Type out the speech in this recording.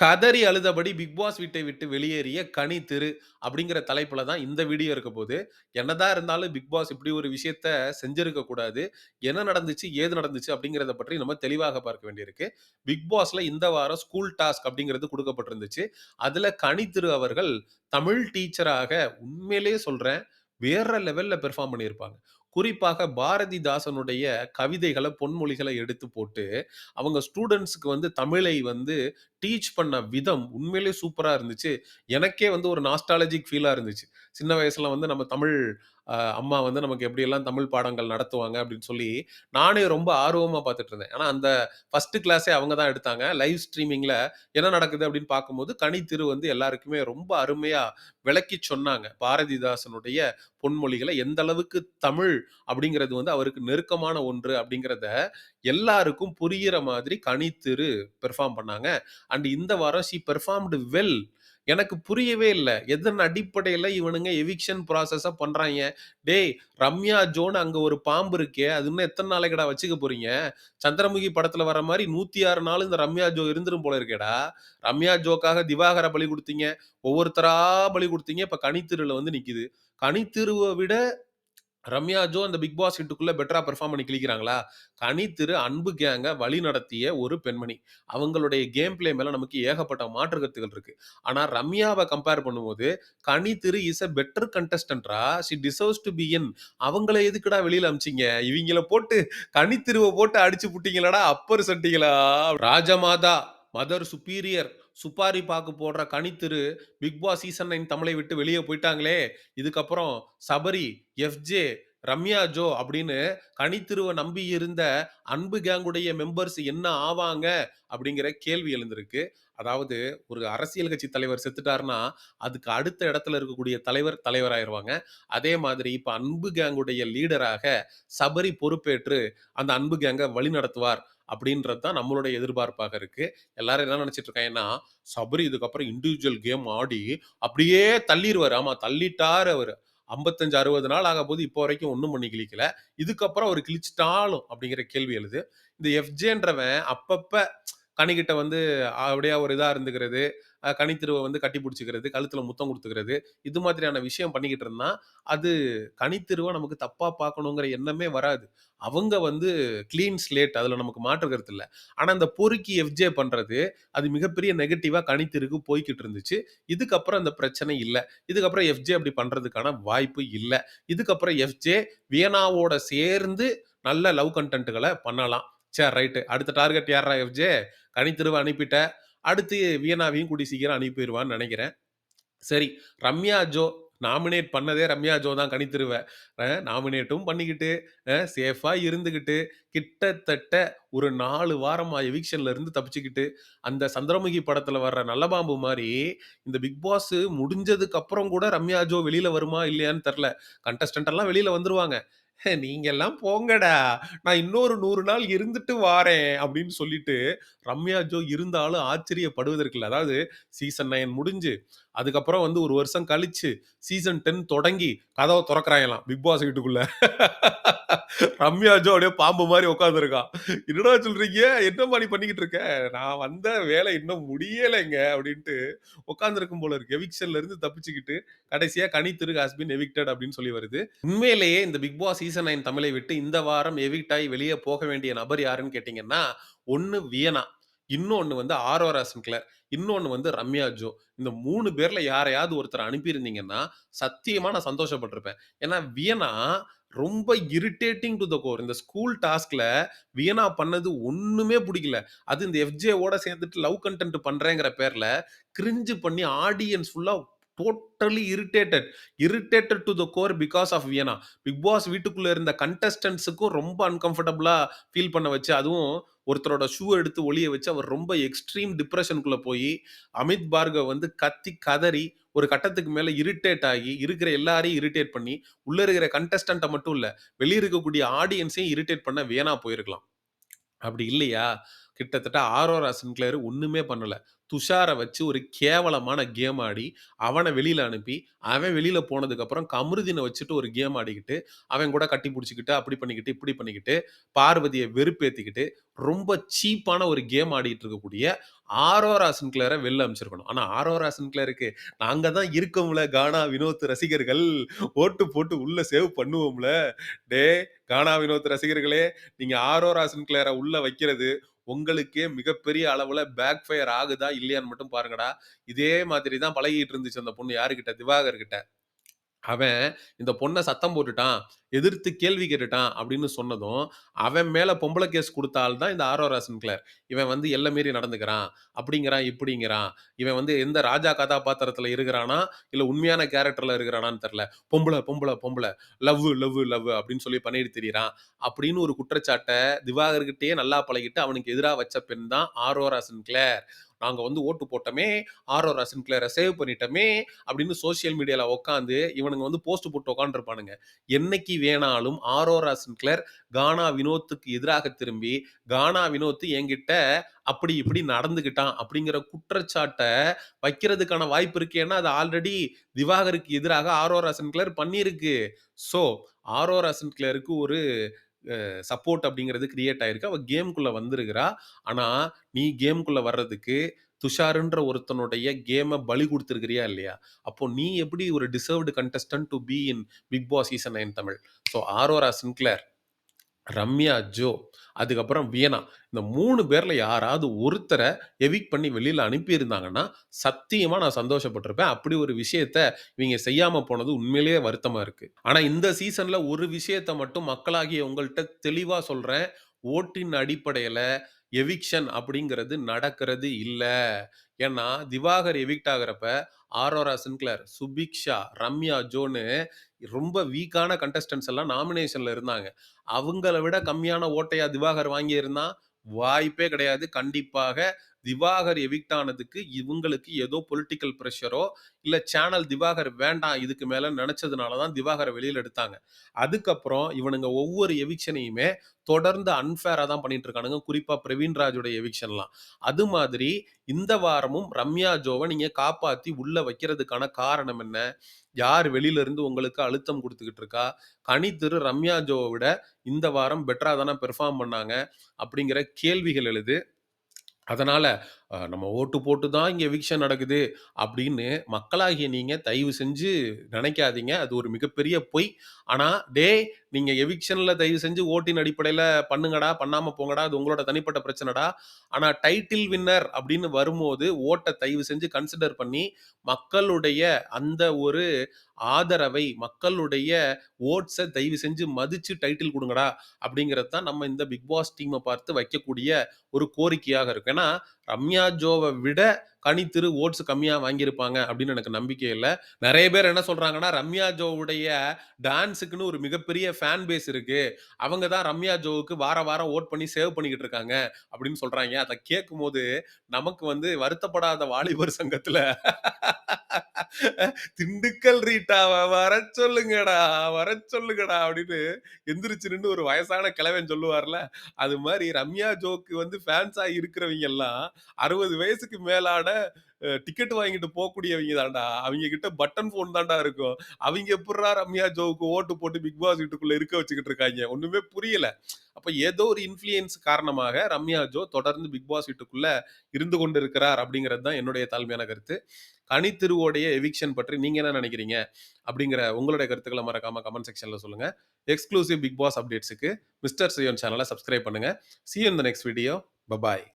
கதறி அழுதபடி big pass வீட்டை விட்டு வெளியேறிய கனி திரு அப்படிங்கிற தலைப்புல தான் இந்த வீடியோ இருக்க போது. என்னதான் இருந்தாலும் பிக் பாஸ் இப்படி ஒரு விஷயத்த செஞ்சிருக்க கூடாது. என்ன நடந்துச்சு, ஏது நடந்துச்சு அப்படிங்கிறத பற்றி நம்ம தெளிவாக பார்க்க வேண்டியிருக்கு. பிக் பாஸ்ல இந்த வாரம் ஸ்கூல் டாஸ்க் அப்படிங்கிறது கொடுக்கப்பட்டிருந்துச்சு அதுல கனி திரு அவர்கள் தமிழ் டீச்சராக உண்மையிலேயே சொல்றேன், வேற லெவல்ல பெர்ஃபார்ம் பண்ணியிருப்பாங்க. குறிப்பாக பாரதிதாசனுடைய கவிதைகளை பொன்மொழிகளை எடுத்து போட்டு, அவங்க ஸ்டூடெண்ட்ஸுக்கு வந்து தமிழை வந்து டீச் பண்ண விதம் உண்மையிலேயே சூப்பராக இருந்துச்சு. எனக்கே வந்து ஒரு நாஸ்டாலஜிக் ஃபீலாக இருந்துச்சு. சின்ன வயசில் வந்து நம்ம தமிழ் அம்மா வந்து நமக்கு எப்படியெல்லாம் தமிழ் பாடங்கள் நடத்துவாங்க அப்படின்னு சொல்லி, நானே ரொம்ப ஆர்வமாக பார்த்துட்டு இருந்தேன். ஆனால் அந்த ஃபஸ்ட்டு கிளாஸே அவங்க தான் எடுத்தாங்க. லைவ் ஸ்ட்ரீமிங்கில் என்ன நடக்குது அப்படின்னு பார்க்கும்போது, கனித்திரு வந்து எல்லாருக்குமே ரொம்ப அருமையாக விளக்கி சொன்னாங்க. பாரதிதாசனுடைய பொன்மொழிகளை எந்த அளவுக்கு தமிழ் அப்படிங்கிறது வந்து அவருக்கு நெருக்கமான ஒன்று அப்படிங்கிறத எல்லாருக்கும் புரிகிற மாதிரி கனித்திரு பெர்ஃபார்ம் பண்ணாங்க. அண்ட் இந்த வாரம் ஷி பெர்ஃபார்ம்டு வெல். எனக்கு புரியவே இல்லை. எதன் அடிப்படையில் இவனுங்க எவிக்ஷன் ப்ராசஸாக பண்ணுறாங்க டேய் ரம்யா ஜோன்னு அங்கே ஒரு பாம்பு இருக்கே, அது இன்னும் எத்தன நாளைக்குடா வச்சுக்க போறீங்க? சந்திரமுகி படத்தில் வர மாதிரி நூற்றி ஆறு நாள் இந்த ரம்யா ஜோ இருந்துரும் போல இருக்கேடா. ரம்யா ஜோக்காக திவாகர பலி கொடுத்தீங்க. ஒவ்வொருத்தரா பலி கொடுத்தீங்க. இப்போ கனித்திருவில் வந்து நிற்கிது கனித்திருவை விட ரம்யா ஜோ அந்த பிக் பாஸ் வீட்டுக்குள்ள பெட்டரா பெர்ஃபார்ம் பண்ணி கிளிக்கிறாங்களா கனி திரு அன்பு கேங்க வழி நடத்திய ஒரு பெண்மணி. அவங்களுடைய கேம் பிளே மேல நமக்கு ஏகப்பட்ட மாற்று கருத்துகள் இருக்கு. ஆனா ரம்யாவை கம்பேர் பண்ணும்போது, Kani Thiru is a better கண்டஸ்டன்ட்ரா. She deserves to be in. அவங்கள எதுக்குடா வெளியில அனுப்பிச்சீங்க? இவங்கள போட்டு கனி திருவை போட்டு அடிச்சு புட்டிங்களடா அப்பர் சட்டிங்களா ராஜமாதா, மதர் சுப்பீரியர், சுப்பாரி பாக்கு போடுற Kanithiru Bigg Boss season nine தமிழை விட்டு வெளியே போயிட்டாங்களே. இதுக்கப்புறம் சபரி, எஃப்ஜே, ரம்யா ஜோ அப்படின்னு கனித்திருவை நம்பி இருந்த அன்பு கேங்குடைய மெம்பர்ஸ் என்ன ஆவாங்க? அப்படிங்கிற கேள்வி எழுந்திருக்கு. அதாவது ஒரு அரசியல் கட்சி தலைவர் செத்துட்டாருன்னா, அதுக்கு அடுத்த இடத்துல இருக்கக்கூடிய தலைவர் தலைவராயிருவாங்க. அதே மாதிரி இப்போ அன்பு கேங்குடைய லீடராக சபரி பொறுப்பேற்று அந்த அன்பு கேங்கை வழி நடத்துவார் அப்படின்றது தான் நம்மளுடைய எதிர்பார்ப்பாக இருக்கு. எல்லாரும் என்ன நினைச்சிட்டு இருக்காங்கன்னா, சபரி இதுக்கப்புறம் இண்டிவிஜுவல் கேம் ஆடி அப்படியே தள்ளிடுவார் ஆமா தள்ளிட்டார் அவர் ஐம்பத்தஞ்சு அறுபது நாள் ஆக போது இப்போ வரைக்கும் ஒன்றும் பண்ணி கிழிக்கல. இதுக்கப்புறம் அவர் கிழிச்சிட்டாலும் அப்படிங்கிற கேள்வி எழுது. இந்த எஃப்ஜேன்றவன் அப்பப்போ கணிக்கிட்ட வந்து அப்படியே ஒரு இதாக இருந்துக்கிறது. கனித்திருவை வந்து கட்டி பிடிச்சிக்கிறது கழுத்தில் முத்தம் கொடுத்துக்கிறது இது மாதிரியான விஷயம் பண்ணிக்கிட்டு இருந்தால் அது கனித்திருவை நமக்கு தப்பாக பார்க்கணுங்கிற எண்ணமே வராது. அவங்க வந்து கிளீன் ஸ்லேட். அதில் நமக்கு மாற்று இல்லை ஆனால் இந்த பொறுக்கி எஃப்ஜே பண்ணுறது அது மிகப்பெரிய நெகட்டிவாக கனித்திருக்கு போய்கிட்டு இருந்துச்சு. இதுக்கப்புறம் அந்த பிரச்சனை இல்லை இதுக்கப்புறம் எஃப்ஜே அப்படி பண்ணுறதுக்கான வாய்ப்பு இல்லை இதுக்கப்புறம் எஃப்ஜே வியனாவோட சேர்ந்து நல்ல லவ் கண்டென்ட்டுகளை பண்ணலாம். சரி ரைட்டு அடுத்த டார்கெட் யாரா எஃப்ஜே? கனி அனுப்பிட்ட. அடுத்து வியனாவையும் கூடி சீக்கிரம் அனுப்பிருவான்னு நினைக்கிறேன். சரி ரம்யா ஜோ நாமினேட் பண்ணதே ரம்யா ஜோ தான் கணித்திருவேன் நாமினேட்டும் பண்ணிக்கிட்டு, சேஃபாக இருந்துக்கிட்டு கிட்டத்தட்ட ஒரு நாலு வாரமாக எவிக்ஷன்ல இருந்து தப்பிச்சுக்கிட்டு, அந்த சந்திரமுகி படத்தில் வர்ற நல்ல பாம்பு மாதிரி இந்த பிக் பாஸ் முடிஞ்சதுக்கு அப்புறம் கூட ரம்யா ஜோ வெளியில் வருமா இல்லையான்னு தெரில கண்டஸ்டன்ட் எல்லாம் வெளியில் வந்துருவாங்க. நீங்கெல்லாம் போங்கடா. நான் இன்னொரு நூறு நாள் இருந்துட்டு வாரேன் அப்படின்னு சொல்லிட்டு, ரம்யா ஜோ இருந்தாலும் ஆச்சரியப்படுவதற்குல்ல அதாவது சீசன் நைன் முடிஞ்சு, அதுக்கப்புறம் வந்து ஒரு வருஷம் கழிச்சு, சீசன் 10 தொடங்கி கதவை தொறக்குறாங்களாம் பிக் பாஸ் வீட்டுக்குள்ள. ரம்யா ஜோ அப்படியே பாம்பு மாதிரி உட்காந்துருக்கான் "என்னடா சொல்றீங்க? என்ன மாதிரி பண்ணிக்கிட்டு இருக்க?" "நான் வந்த வேலை இன்னும் முடியலைங்க" அப்படின்ட்டு உட்காந்துருக்கும் போல இருக்கு. எவிக்ஷன்ல இருந்து தப்பிச்சுக்கிட்டு, கடைசியா கனி திரு ஹாஸ் எவிக்டட் அப்படின்னு சொல்லி வருது. உண்மையிலேயே இந்த பிக் பாஸ் சீசன் நைன் தமிழை விட்டு இந்த வாரம் எவிக்ட் ஆகி போக வேண்டிய நபர் யாருன்னு கேட்டீங்கன்னா, ஒன்னு வியனா, இன்னொன்று வந்து ஆரோரா சின்க்ளேர், இன்னொன்று வந்து ரம்யா ஜோ. இந்த மூணு பேரில் யாரையாவது ஒருத்தர் அனுப்பியிருந்தீங்கன்னா, சத்தியமாக நான் சந்தோஷப்பட்டிருப்பேன். ஏன்னா வியனா ரொம்ப இரிட்டேட்டிங் டு த கோர். இந்த ஸ்கூல் டாஸ்க்ல வியனா பண்ணது ஒண்ணுமே பிடிக்கல அது இந்த எஃப்ஜேவோட சேர்ந்துட்டு லவ் கன்டென்ட் பண்றேங்கிற பேர்ல, கிரிஞ்சு பண்ணி ஆடியன்ஸ் ஃபுல்லா totally irritated. Irritated to the core because of Viyana. Bigg Boss வீட்டுக்குள்ள இருந்த கண்டஸ்டன்ஸுக்கும் ரொம்ப அன்கம்ஃபர்டபுளா ஃபீல் பண்ண வச்சு, அதுவும் ஒருத்தரோட ஷூ எடுத்து ஒளிய வச்சு, அவர் ரொம்ப எக்ஸ்ட்ரீம் டிப்ரெஷனுக்குள்ள போய் அமித் பார்கவ் வந்து கத்தி கதறி, ஒரு கட்டத்துக்கு மேல இரிட்டேட் ஆகி, இருக்கிற எல்லாரையும் இரிட்டேட் பண்ணி, உள்ள இருக்கிற கண்டஸ்டண்ட்டை மட்டும் இல்ல, வெளியே இருக்கக்கூடிய ஆடியன்ஸையும் இரிட்டேட் பண்ண வேணா போயிருக்கலாம். அப்படி இல்லையா, கிட்டத்தட்ட ஆரோரா சின்க்ளேர் ஒண்ணுமே பண்ணல. துஷாரை வச்சு ஒரு கேவலமான கேம் ஆடி, அவனை வெளியில அனுப்பி, அவன் வெளியில போனதுக்கப்புறம் கமருதினை வச்சுட்டு ஒரு கேம் ஆடிக்கிட்டு, அவன் கூட கட்டி பிடிச்சிக்கிட்டு அப்படி பண்ணிக்கிட்டு, இப்படி பண்ணிக்கிட்டு, பார்வதியை வெறுப்பேற்றிக்கிட்டு ரொம்ப சீப்பான ஒரு கேம் ஆடிட்டு இருக்கக்கூடிய ஆரோரா சின்க்ளேர வெளில அமைச்சிருக்கணும் ஆனால் ஆரோரா சின்க்ளேருக்கு நாங்க தான் இருக்கோம்ல கானா வினோத் ரசிகர்கள். ஓட்டு போட்டு உள்ள சேவ் பண்ணுவோம்ல. டேய் கானா வினோத் ரசிகர்களே, நீங்க ஆரோரா சின்க்ளேர உள்ள வைக்கிறது உங்களுக்கே மிகப்பெரிய அளவுல பேக் ஃபயர் ஆகுதா இல்லையான்னு மட்டும் பாருங்கடா. இதே மாதிரி தான் பழகிட்டு இருந்துச்சு அந்த பொண்ணு யாருகிட்ட? திவாகர் கிட்ட. அவன் இந்த பொண்ணை சத்தம் போட்டுட்டான், எதிர்த்து கேள்வி கேட்டுட்டான் அப்படின்னு சொன்னதும், அவன் மேல பொம்பளை கேஸ் கொடுத்தால்தான் இந்த தான் இந்த ஆரோரா இவன் வந்து எல்லை மீறி நடந்துக்கிறான், அப்படிங்கிறான், இப்படிங்கிறான். இவன் வந்து எந்த ராஜா கதாபாத்திரத்துல இருக்கிறானா, இல்ல உண்மையான கேரக்டர்ல இருக்கிறானான்னு தெரியல. பொம்பளை பொம்பளை பொம்பளை லவ்வு, லவ் லவ் அப்படின்னு சொல்லி பண்ணிட்டு திரியிறான். அப்படின்னு ஒரு குற்றச்சாட்டை திவாகர்கிட்டயே நல்லா பழகிட்டு அவனுக்கு எதிராக வச்ச பெண் தான் ஆரோரா சின்க்ளேர். நாங்கள் வந்து ஓட்டு போட்டோமே, ஆரோரா சின்க்ளேர சேவ் பண்ணிட்டோமே அப்படின்னு சோசியல் மீடியாவில் உட்காந்து இவனுங்க வந்து போஸ்ட் போட்டு உட்காந்துருப்பானுங்க என்னைக்கு வேணாலும் ஆரோரா சின்க்ளர் கானா வினோத்துக்கு எதிராக திரும்பி, கானா வினோத்து என்கிட்ட அப்படி இப்படி நடந்துக்கிட்டான் அப்படிங்கிற குற்றச்சாட்டை வைக்கிறதுக்கான வாய்ப்பு இருக்கு. ஏன்னா, அது ஆல்ரெடி திவாகருக்கு எதிராக ஆரோரா சின்க்ளர் பண்ணியிருக்கு. ஸோ, ஆரோரா சின்க்ளருக்கு ஒரு சப்போர்ட் அப்படிங்கிறது கிரியேட் ஆயிருக்கு. அவள் கேம்குள்ளே வந்திருக்கிறா. ஆனால் நீ கேம்குள்ளே வர்றதுக்கு துஷாருன்ற ஒருத்தனுடைய கேமை பலி கொடுத்துருக்கிறியா இல்லையா? அப்போ நீ எப்படி ஒரு deserved contestant to be in Bigg Boss season nine Tamil. So, Aurora Sinclair, Ramya Jo, அதுக்கப்புறம் வியனா. இந்த மூணு பேரில் யாராவது ஒருத்தரை எவிக் பண்ணி வெளியில் அனுப்பியிருந்தாங்கன்னா, சத்தியமாக நான் சந்தோஷப்பட்டிருப்பேன். அப்படி ஒரு விஷயத்த இவங்க செய்யாமல் போனது உண்மையிலேயே வருத்தமாக இருக்குது ஆனால் இந்த சீசனில் ஒரு விஷயத்தை மட்டும் மக்களாகிய உங்கள்கிட்ட தெளிவாக சொல்கிறேன் ஓட்டின் அடிப்படையில் எவிக்ஷன் அப்படிங்கிறது நடக்கிறது இல்லை ஏன்னா, திவாகர் எவிக்ட் ஆகுறப்ப, ஆரோரா சின்க்ளர் சுபிக்ஷா, ரம்யா ஜோன்னு ரொம்ப வீக்கான கண்டஸ்டன்ஸ் எல்லாம் நாமினேஷன்ல இருந்தாங்க. அவங்கள விட கம்மியான ஓட்டையா திவாகர் வாங்கியிருந்தான்? வாய்ப்பே கிடையாது. கண்டிப்பாக திவாகர் எவிக்ட் ஆனதுக்கு இவங்களுக்கு ஏதோ பொலிட்டிக்கல் ப்ரெஷரோ இல்லை சேனல் திவாகர் வேண்டாம் இதுக்கு மேலே நினச்சதுனால தான் திவாகர வெளியில் எடுத்தாங்க. அதுக்கப்புறம் இவனுங்க ஒவ்வொரு எவிக்ஷனையுமே தொடர்ந்து அன்ஃபேராக தான் பண்ணிட்டு இருக்கானுங்க. குறிப்பாக பிரவீன் ராஜோட எவிக்ஷன்லாம். அது மாதிரி இந்த வாரமும் ரம்யா ஜோவை நீங்கள் காப்பாற்றி உள்ளே வைக்கிறதுக்கான காரணம் என்ன? யார் வெளியிலேருந்து உங்களுக்கு அழுத்தம் கொடுத்துக்கிட்டு இருக்கா? கனித்திரு ரம்யா ஜோவை விட இந்த வாரம் பெட்டராக தானே பெர்ஃபார்ம் பண்ணாங்க. அப்படிங்கிற கேள்விகள் எழுது. அதனால் அ நம்ம ஓட்டு போட்டு தான் இங்க எவிக்ஷன் நடக்குது அப்படின்னு மக்களாகிய நீங்க தயவு செஞ்சு நினைக்காதீங்க அது ஒரு மிகப்பெரிய பொய். ஆனா, டேய் நீங்க எவிக்ஷன்ல தயவு செஞ்சு ஓட்டின் அடிப்படையில பண்ணுங்கடா, பண்ணாம போங்கடா. அது உங்களோட தனிப்பட்ட பிரச்சனடா. ஆனா டைட்டில் வின்னர் அப்படின்னு வரும்போது ஓட்ட தயவு செஞ்சு கன்சிடர் பண்ணி, மக்களுடைய அந்த ஒரு ஆதரவை, மக்களுடைய ஓட்ஸை தயவு செஞ்சு மதிச்சு டைட்டில் குடுங்கடா அப்படிங்கிறது தான் நம்ம இந்த பிக் பாஸ் டீம பார்த்து வைக்கக்கூடிய ஒரு கோரிக்கையாக இருக்கும். ஏன்னா, ரம்யா ஜோவை விட கனித்திரு ஓட்ஸ் கம்மியாக வாங்கியிருப்பாங்க அப்படின்னு எனக்கு நம்பிக்கை இல்லை. நிறைய பேர் என்ன சொல்றாங்கன்னா, ரம்யா ஜோவுடைய டான்ஸுக்குன்னு ஒரு மிகப்பெரிய ஃபேன் பேஸ் இருக்கு. அவங்க தான் ரம்யா ஜோவுக்கு வார வாரம் ஓட் பண்ணி சேவ் பண்ணிக்கிட்டு இருக்காங்க அப்படின்னு சொல்கிறாங்க அதை கேட்கும் கேட்கும்போது நமக்கு வந்து வருத்தப்படாத வாலிபர் சங்கத்தில் திண்டுக்கல் ரீட்டாவை வர சொல்லுங்கடா, வர சொல்லுங்கடா அப்படின்னு எந்திரிச்சு நின்று ஒரு வயசான கிழவன் சொல்லுவார்ல, அது மாதிரி ரம்யா ஜோக்கு வந்து ஃபேன்ஸாக இருக்கிறவங்க எல்லாம் 60 வயசுக்கு மேலான அ டிக்கெட் வாங்கிட்டு போகக்கூடியவங்க தான்டா. அவங்க கிட்ட பட்டன் ஃபோன் தான்டா இருக்கும். அவங்க எப்படா ரம்யா ஜோவுக்கு ஓட்டு போட்டு பிக் பாஸ் வீட்டுக்குள்ள இருக்க வச்சுக்கிட்டு இருக்காய்ங்க. ஒண்ணுமே புரியல. அப்ப ஏதோ ஒரு இன்ஃபுளுயன்ஸ் காரணமாக ரம்யா ஜோ தொடர்ந்து பிக் பாஸ் வீட்டுக்குள்ள இருந்து கொண்டு இருக்கிறார் அப்படிங்கிறது தான் என்னுடைய தாழ்மையான கருத்து. கனித்திருவோடைய எவிக்ஷன் பற்றி நீங்க என்ன நினைக்கிறீங்க அப்படிங்கிற உங்களுடைய கருத்துக்களை மறக்காம கமெண்ட் செக்ஷன்ல சொல்லுங்க. எக்ஸ்க்ளூசிவ் பிக் பாஸ் அப்டேட்ஸ்க்கு மிஸ்டர் சியோன் சேனலை சப்ஸ்கிரைப் பண்ணுங்க. See the next video. Bye bye.